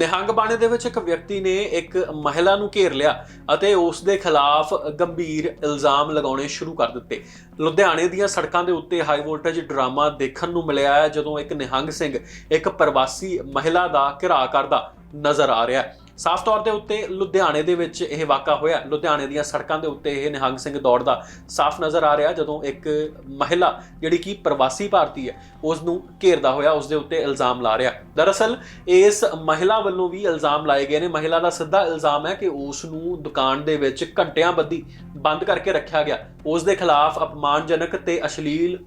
ਨਿਹੰਗ ਬਾਣੇ ਦੇ ਵਿੱਚ ਇੱਕ ਵਿਅਕਤੀ ਨੇ ਇੱਕ ਮਹਿਲਾ ਨੂੰ ਘੇਰ ਲਿਆ ਅਤੇ ਉਸ ਦੇ ਖਿਲਾਫ ਗੰਭੀਰ ਇਲਜ਼ਾਮ ਲਗਾਉਣੇ ਸ਼ੁਰੂ ਕਰ ਦਿੱਤੇ। ਲੁਧਿਆਣੇ ਦੀਆਂ ਸੜਕਾਂ ਦੇ ਉੱਤੇ ਹਾਈ ਵੋਲਟੇਜ ਡਰਾਮਾ ਦੇਖਣ ਨੂੰ ਮਿਲਿਆ ਹੈ, ਜਦੋਂ ਇੱਕ ਨਿਹੰਗ ਸਿੰਘ ਇੱਕ ਪ੍ਰਵਾਸੀ ਮਹਿਲਾ ਦਾ ਘਿਰਾ ਕਰਦਾ ਨਜ਼ਰ ਆ ਰਿਹਾ ਹੈ। ਸਾਫ਼ ਤੌਰ ਦੇ ਉੱਤੇ ਲੁਧਿਆਣੇ ਦੇ ਵਿੱਚ ਇਹ ਵਾਕਾ ਹੋਇਆ। ਲੁਧਿਆਣੇ ਦੀਆਂ ਸੜਕਾਂ ਦੇ ਉੱਤੇ ਇਹ ਨਿਹੰਗ ਸਿੰਘ ਦੌੜਦਾ ਸਾਫ਼ ਨਜ਼ਰ ਆ ਰਿਹਾ, ਜਦੋਂ ਇੱਕ ਮਹਿਲਾ, ਜਿਹੜੀ ਕਿ ਪ੍ਰਵਾਸੀ ਭਾਰਤੀ ਹੈ ਉਸ ਨੂੰ ਘੇਰਦਾ ਹੋਇਆ ਉਸ ਦੇ ਉੱਤੇ ਇਲਜ਼ਾਮ ਲਾ ਰਿਹਾ। ਦਰਅਸਲ, ਇਸ ਮਹਿਲਾ ਵੱਲੋਂ ਵੀ ਇਲਜ਼ਾਮ ਲਾਏ ਗਏ ਨੇ। ਮਹਿਲਾ ਦਾ ਸਿੱਧਾ ਇਲਜ਼ਾਮ ਹੈ ਕਿ ਉਸ ਨੂੰ ਦੁਕਾਨ ਦੇ ਵਿੱਚ ਘੰਟਿਆਂ ਬੱਧੀ ਬੰਦ ਕਰਕੇ ਰੱਖਿਆ ਗਿਆ। ਉਸ ਦੇ ਖਿਲਾਫ ਅਪਮਾਨਜਨਕ ਤੇ ਅਸ਼ਲੀਲ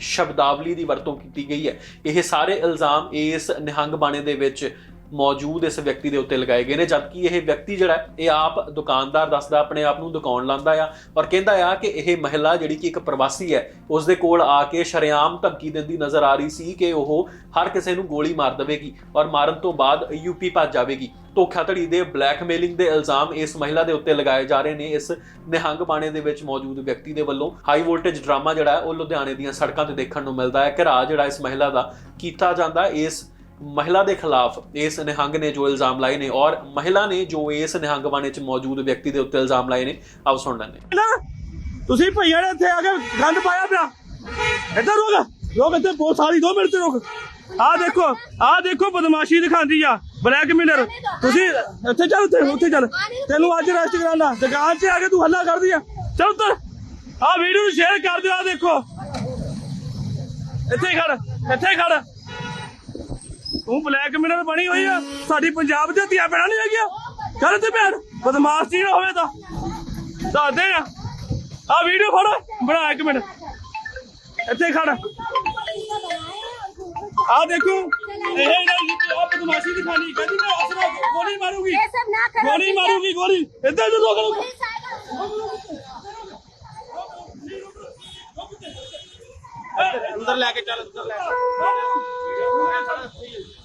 ਸ਼ਬਦਾਵਲੀ ਦੀ ਵਰਤੋਂ ਕੀਤੀ ਗਈ ਹੈ। ਇਹ ਸਾਰੇ ਇਲਜ਼ਾਮ ਇਸ ਨਿਹੰਗ ਬਾਣੇ ਦੇ ਵਿੱਚ ਮੌਜੂਦ ਇਸ ਵਿਅਕਤੀ ਦੇ ਉੱਤੇ ਲਗਾਏ ਗਏ ਨੇ, ਜਦਕਿ ਇਹ ਵਿਅਕਤੀ ਜਿਹੜਾ ਇਹ ਆਪ ਦੁਕਾਨਦਾਰ ਦੱਸਦਾ, ਆਪਣੇ ਆਪ ਨੂੰ ਦੁਕਾਨ ਲਾਉਂਦਾ ਆ ਔਰ ਕਹਿੰਦਾ ਆ ਕਿ ਇਹ ਮਹਿਲਾ ਜਿਹੜੀ ਕਿ ਇੱਕ ਪ੍ਰਵਾਸੀ ਹੈ, ਉਸ ਦੇ ਕੋਲ ਆ ਕੇ ਸ਼ਰੇਆਮ ਧਮਕੀ ਦਿੰਦੀ ਨਜ਼ਰ ਆ ਰਹੀ ਸੀ ਕਿ ਉਹ ਹਰ ਕਿਸੇ ਨੂੰ ਗੋਲੀ ਮਾਰ ਦੇਵੇਗੀ ਔਰ ਮਾਰਨ ਤੋਂ ਬਾਅਦ ਯੂਪੀ ਭੱਜ ਜਾਵੇਗੀ। ਧੋਖਾਧੜੀ ਦੇ ਬਲੈਕਮੇਲਿੰਗ ਦੇ ਇਲਜ਼ਾਮ ਇਸ ਮਹਿਲਾ ਦੇ ਉੱਤੇ ਲਗਾਏ ਜਾ ਰਹੇ ਨੇ। ਇਸ ਨਿਹੰਗ ਬਾਣੇ ਦੇ ਵਿੱਚ ਮੌਜੂਦ ਵਿਅਕਤੀ ਦੇ ਵੱਲੋਂ ਹਾਈ ਵੋਲਟੇਜ ਡਰਾਮਾ ਜਿਹੜਾ ਉਹ ਲੁਧਿਆਣੇ ਦੀਆਂ ਸੜਕਾਂ ਤੇ ਦੇਖਣ ਨੂੰ ਮਿਲਦਾ ਹੈ। ਘਰਾ ਜਿਹੜਾ ਇਸ ਮਹਿਲਾ ਦਾ ਕੀਤਾ ਜਾਂਦਾ, ਇਸ ਮਹਿਲਾ ਦੇ ਖਿਲਾਫ ਇਸ ਨਿਹੰਗ ਨੇ ਜੋ ਇਲਜ਼ਾਮ ਲਾਏ ਨੇ ਔਰ ਮਹਿਲਾ ਨੇ ਜੋ ਇਸ ਨਿਹੰਗ ਬਾਣੇ 'ਚ ਮੌਜੂਦ ਵਿਅਕਤੀ ਦੇ ਉੱਤੇ ਇਲਜ਼ਾਮ ਲਾਏ ਨੇ, ਆਓ ਸੁਣ ਲੈਂਦੇ ਤੁਸੀਂ ਭਈਆ ਨੇ ਇੱਥੇ ਆ ਕੇ ਗੰਦ ਪਾਇਆ ਪਿਆ। ਇੱਧਰ ਰੁਕ ਰੁਕ ਇੱਥੇ ਬਹੁਤ ਸਾਰੀ 2 ਮਿੰਟ ਤੇ ਰੁਕ। ਆ ਦੇਖੋ ਆ ਦੇਖੋ ਬਦਮਾਸ਼ੀ ਦਿਖਾਉਂਦੀ ਆ, ਬਲੈਕ ਮਿਲਰ ਤੁਸੀਂ ਇੱਥੇ ਚੱਲ ਉੱਥੇ ਉੱਥੇ ਚੱਲ। ਤੈਨੂੰ ਅੱਜ ਰੈਸਟ ਕਰਾਣਾ ਦੁਕਾਨ ਚ ਆ ਕੇ ਤੂੰ ਹੱਲਾ ਕਰਦੀ ਆ। ਚੱਲ ਉੱਤਰ ਆ ਵੀਡੀਓ ਨੂੰ ਸ਼ੇਅਰ ਕਰ ਦਿਓ ਆਹ ਦੇਖੋ। ਇੱਥੇ ਖੜ ਇੱਥੇ ਖੜ। ਤੂੰ ਬਲੈਕ ਬਲੈਕਮੇਲਰ ਬਣੀ ਹੋਈ ਆ। ਸਾਡੀ ਪੰਜਾਬ ਦੇ ਧੀਆ ਪੈਣਾ ਨਹੀਂ ਹੈਗੀਆਂ। ਕਰ ਤੇ ਭੈਣ ਬਦਮਾਸ਼ ਜੀ ਹੋਵੇ ਤਾਂ। ਦੱਸਦੇ ਆ। ਆ ਵੀਡੀਓ ਫੜ ਬਣਾ ਇੱਕ ਮਿੰਟ। ਇੱਥੇ ਖੜ। ਆ ਦੇਖੋ ਇਹ ਨਾ ਬਦਮਾਸ਼ੀ ਦਿਖਾਣੀ। ਕਹਿੰਦੀ ਮੈਂ ਅਸਰਾ ਗੋਲੀ ਮਾਰੂਗੀ। ਇਹ ਗੋਲੀ ਮਾਰੂਗੀ ਗੋਲੀ। ਇੱਧਰ ਜੋ ਲੋਕ ਅੰਦਰ ਲੈ ਕੇ ਚੱਲ ਅੰਦਰ ਲੈ ਕੇ।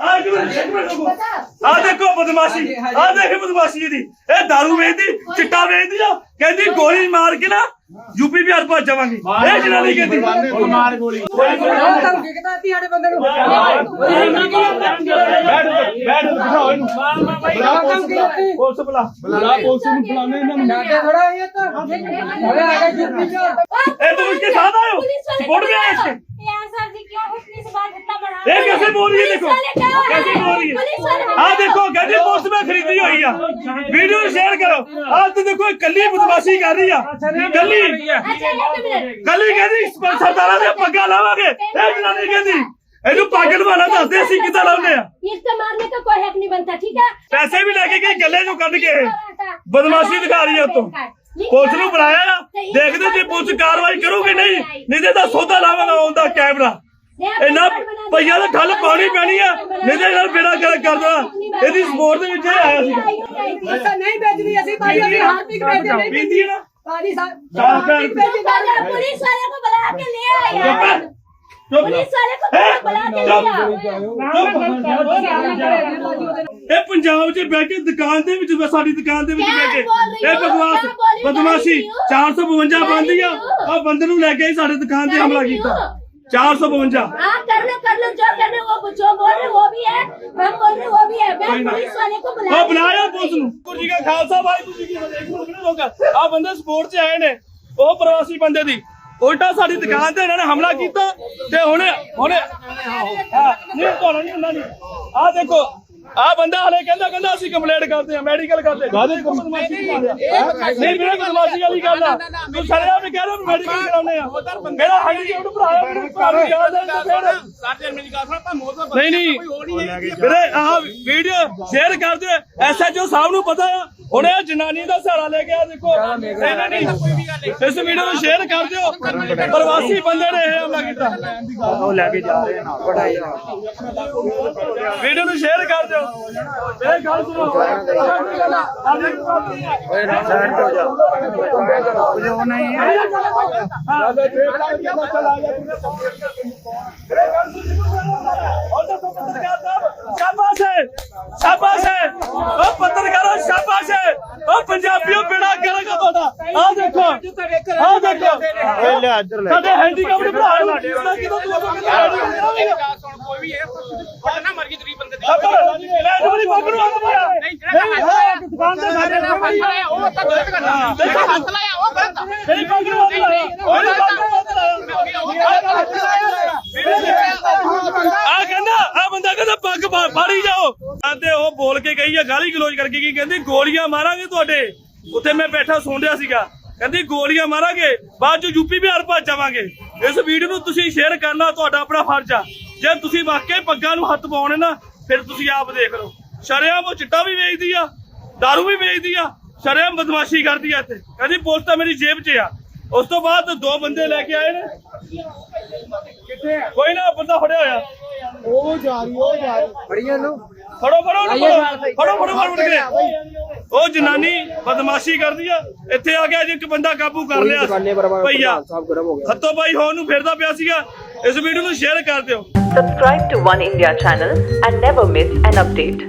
ਆ ਇੱਕ ਮਿੰਟ ਇੱਕ ਮਿੰਟ ਰੁਕੋ ਆ ਦੇਖੋ ਬਦਮਾਸ਼ੀ ਆ ਦੇਖ ਬਦਮਾਸ਼ੀ ਇਹਦੀ ਇਹ दारू ਵੇਚਦੀ ਚਿੱਟਾ ਵੇਚਦੀ ਆ ਕਹਿੰਦੀ ਗੋਲੀ ਮਾਰ ਕੇ ਨਾ ਯੂਪੀ ਬਿਹਾਰ ਭੱਜ ਜਾਵਾਂਗੇ ਇਹ ਜਨਾਨੀ ਕਹਿੰਦੀ ਮਾਰ ਗੋਲੀ ਤੁਹਾਨੂੰ ਕੀ ਕਹਤਾ ਤੀ ਸਾਡੇ ਬੰਦੇ ਨੂੰ ਬੈਠ ਬੈਠ ਬਿਠਾਓ ਇਹਨੂੰ ਪੁਲਿਸ ਬੁਲਾ ਬੁਲਾ ਪੁਲਿਸ ਨੂੰ ਬੁਲਾਣੇ ਇਹਨਾਂ ਨੂੰ ਸਾਡੇ ਥੋੜਾ ਇਹ ਤਾਂ ਅਰੇ ਆ ਗਏ ਯੂਪੀ ਚ ए तुम इसके साथ आए हो पुलिस वाले सपोर्ट में आए इसके यार सर जी क्यों उतनी से बात इतना बढ़ा ये कैसे बोल रही है देखो पुलिस वाले क्या हो रहा कैसे है? बोल रही पुलिस वाले है हाँ देखो गड्डी पोस्ट में खरीदी हुई है वीडियो शेयर करो आज तो देखो कली बदमाशी कर रही है कली अच्छा एक मिनट कली कहती सरदारा ने पग्गा लावांगे ए जनानी कहती ਇਹਨੂੰ ਪੱਗ ਲਵਾਣਾ ਦੱਸਦੇ ਅਸੀਂ ਕਿੱਦਾਂ ਲਾਉਂਦੇ ਆ इसको मारने का कोई हक नहीं बनता ठीक है ਪੈਸੇ ਵੀ ਲੈ ਕੇ ਗਈ ਗੱਲੇ ਚੋਂ ਕੱਢ ਕੇ ਬਦਮਾਸ਼ੀ ਦਿਖਾ ਰਹੀ ਹੈ ਉਤੋਂ ਪੁਲਿਸ ਨੂੰ ਬੁਲਾਇਆ ਆ ਦੇਖਦੇ ਜੇ ਪੁਲਿਸ ਕਾਰਵਾਈ ਕਰੂਗੀ ਨਹੀਂ ਨਹੀਂ ਤੇ ਤਾਂ ਸੌਦਾ ਲਾਵਾਂਗਾ ਆਉਂਦਾ ਕੈਮਰਾ ਇਹਨਾਂ ਪਈਆਂ ਦਾ ਠੱਲ ਪਾਣੀ ਪੈਣੀ ਆ। ਨਹੀਂ ਨਾਲ ਬੇੜਾ ਕਰ ਕਰਦਾ। ਇਹਦੀ ਸਪੋਰਟ ਦੇ ਵਿੱਚ ਆਇਆ ਸੀ। ਇਹ ਪੰਜਾਬ 'ਚ ਬਹਿ ਕੇ ਦੁਕਾਨ ਦੇ ਵਿੱਚ ਸਾਡੀ ਦੁਕਾਨ ਦੇ ਵਿੱਚ ਬਹਿ ਕੇ। ਇਹ ਬਦਮਾਸ਼ ਬਦਮਾਸ਼ੀ। 452 ਬੰਦੀਆਂ ਆ। ਬੰਦੇ ਨੂੰ ਲੈ ਕੇ ਸਾਡੇ ਦੁਕਾਨ ਤੇ ਹਮਲਾ ਕੀਤਾ। 452 हाँ कर लो कर लो जो करने वो जो बोल रहे वो भी है हम बोल रहे वो भी है मैं पुलिस वाले को बुला ਉਹ ਬੁਲਾਇਆ ਪੁਲਿਸ ਨੂੰ ਗੁਰੂ ਜੀ ਦਾ ਖਾਲਸਾ ਵਾਹਿਗੁਰੂ ਜੀ ਕੀ ਫਤਿਹ ਇੱਕ ਮਿੰਟ ਰੋਕਾ ਆ ਬੰਦੇ ਸਪੋਰਟ 'ਚ ਆਏ ਨੇ ਉਹ ਪ੍ਰਵਾਸੀ ਬੰਦੇ ਦੀ ਉਲਟਾ ਸਾਡੀ ਦੁਕਾਨ ਤੇ ਇਹਨਾਂ ਨੇ ਹਮਲਾ ਕੀਤਾ ਤੇ ਹੁਣ ਹੁਣ ਹਾਂ, ਨਹੀਂ ਤੁਹਾਨੂੰ ਨਹੀਂ ਹੁੰਦਾ ਨਹੀਂ ਆ ਦੇਖੋ ਆ ਬੰਦਾ ਹਲੇ ਕਹਿੰਦਾ ਕਹਿੰਦਾ ਅਸੀਂ ਕੰਪਲੇਂਟ ਕਰਦੇ ਆ ਮੈਡੀਕਲ ਕਰਦੇ ਕਾਹਦੇ ਰਿਹਾ ਨਹੀਂ ਮੇਰਾ ਬਦਮਾਸ਼ੀ ਵਾਲੀ ਗੱਲ ਆ। ਤੂੰ ਸਰਿਆ ਵੀ ਕਹਿ ਰਿਹਾ ਮੈਡੀਕਲ ਕਰਾਉਨੇ ਆ ਮੇਰਾ ਹੱਡੀ ਉਹਨੂੰ ਭਰਾਇਆ ਮੈਨੂੰ ਘਰ ਨੂੰ ਯਾਦ ਹੈ ਫਿਰ ਨਹੀਂ ਨਹੀਂ। ਵੀਰੇ ਆਹ ਵੀਡੀਓ ਸ਼ੇਅਰ ਕਰ ਦਿਓ ਐਸਐਚਓ ਸਾਹਿਬ ਨੂੰ ਪਤਾ ਆ। ਹੁਣ ਇਹ ਜਨਾਨੀ ਦਾ ਸਹਾਰਾ ਲੈ ਕੇ ਆ ਦੇਖੋ। ਇਹਨਾਂ ਨੇ ਇਸ ਵੀਡੀਓ ਨੂੰ ਸ਼ੇਅਰ ਕਰ ਦਿਓ। ਪ੍ਰਵਾਸੀ ਬੰਦੇ ਨੇ ਇਹ ਹਮਲਾ ਕੀਤਾ। ਉਹ ਲੈ ਕੇ ਜਾ ਰਹੇ ਨਾਲ ਪੜਾਈ ਵੀਡੀਓ ਨੂੰ ਸ਼ੇਅਰ ਕਰ ਦਿਓ। ਇਹ ਗੱਲ ਸੁਣੋ। ਸਾਈਡ ਹੋ ਜਾ। ਉਹ ਨਹੀਂ ਹੈ। ਸ਼ਾਬਾਸ਼ ਹੈ। ਸ਼ਾਬਾਸ਼ ਹੈ ਉਹ ਪੱਤਰਕਾਰੋ ਸ਼ਾਬਾਸ਼। ਹੈ ਉਹ ਉਹ ਪੰਜਾਬੀਓ ਬੇੜਾ ਕਰਾਂਗਾ ਤੁਹਾਡਾ? ਆ ਦੇਖੋ। ਆ ਦੇਖੋ। ਇਹ ਲੈ ਇੱਧਰ ਲੈ ਸਾਡੇ ਹੈਂਡੀਕੈਪ ਦੇ ਭਰਾ ਨੂੰ ਕਿਦਾਂ ਕਿਦਾਂ ਤੂੰ ਕੋਈ ਵੀ ਇਹ ਪੜਨਾ ਮਰ ਗਈ ਗਰੀਬ ਬੰਦੇ ਦੀ। ਲੈ ਜੋਰੀ ਬਾਬੂ ਆ ਨਹੀਂ ਜਿਹੜਾ ਦੁਕਾਨ ਦੇ ਸਾਡੇ ਉਹ ਤਾਂ ਗਲਤ ਕਰਨਾ ਦੇਖੋ ਹੱਥ ਲਾਇਆ ਮੇਰੀ ਪੱਗ ਨੂੰ ਹੱਥ ਲਾਇਆ ਉਹਨੇ ਪੱਗ ਨੂੰ ਹੱਥ ਲਾਇਆ ਆ ਕਹਿੰਦਾ, ਆ ਬੰਦਾ ਕਹਿੰਦਾ, ਪੱਗ ਫਾੜੀ ਜਾਓ। ਆ ਉਹ ਬੋਲ ਕੇ ਗਈ ਆ, ਗਾਲੀ ਗਲੋਚ ਕਰਕੇ ਕੀ ਕਹਿੰਦੀ, ਗੋਲੀਆਂ ਮਾਰਾਂਗੇ ਤੁਹਾਡੇ। ਉੱਥੇ ਮੈਂ ਬੈਠਾ ਸੁਣ ਰਿਹਾ ਸੀਗਾ। ਕਹਿੰਦੀ, ਗੋਲੀਆਂ ਮਾਰਾਂਗੇ, ਬਾਅਦ ਚ ਯੂਪੀ ਬਿਹਾਰ ਭੱਜ ਜਾਵਾਂਗੇ। ਇਸ ਵੀਡੀਓ ਨੂੰ ਤੁਸੀਂ ਸ਼ੇਅਰ ਕਰਨਾ, ਤੁਹਾਡਾ ਆਪਣਾ ਫਰਜ਼ ਆ। ਜੇ ਤੁਸੀਂ ਵਾਕਈ ਪੱਗਾਂ ਨੂੰ ਹੱਥ ਪਾਉਣੇ ਨਾ, ਫਿਰ ਤੁਸੀਂ ਆਪ ਦੇਖ ਲਓ। ਸ਼ਰਿਆਮ ਉਹ ਚਿੱਟਾ ਵੀ ਵੇਚਦੀ ਆ, ਦਾਰੂ ਵੀ ਵੇਚਦੀ ਆ। ਸ਼ਰਿਆਮ ਬਦਮਾਸ਼ੀ ਕਰਦੀ ਆ ਇੱਥੇ। ਕਹਿੰਦੀ ਪੁਲਿਸ ਤਾਂ ਮੇਰੀ ਜੇਬ 'ਚ ਆ। ਉਸ ਤੋਂ ਬਾਅਦ ਦੋ ਬੰਦੇ ਲੈ ਕੇ ਆਏ ਨੇ। ਕੋਈ ਨਾ ਬੰਦਾ ਫੜਿਆ ਹੋਇਆ। ਉਹ ਜਾ ਰਹੀ ਉਹ ਜਾ ਰਹੀ। ਫੜੀਆਂ ਨੂੰ ਫੜੋ ਫੜੋ ਉਹਨੂੰ, ਫੜੋ। ਫੜੋ ਫੜੋ ਫੜੋ ਫੜ। ਕੇ ਉਹ ਜਨਾਨੀ ਬਦਮਾਸ਼ੀ ਕਰਦੀ ਆ। ਇੱਥੇ ਆ ਗਿਆ ਜੀ ਇੱਕ ਬੰਦਾ ਕਾਬੂ ਕਰ ਲਿਆ। ਭਈਆ ਗਰਮ ਹੋ ਗਿਆ। ਹੱਥੋਂ ਪਾਈ ਹੋਣ ਨੂੰ ਫਿਰਦਾ ਪਿਆ ਸੀਗਾ। ਇਸ ਵੀਡੀਓ ਨੂੰ ਸ਼ੇਅਰ ਕਰ ਦਿਓ। Subscribe to One India channel and never miss an update.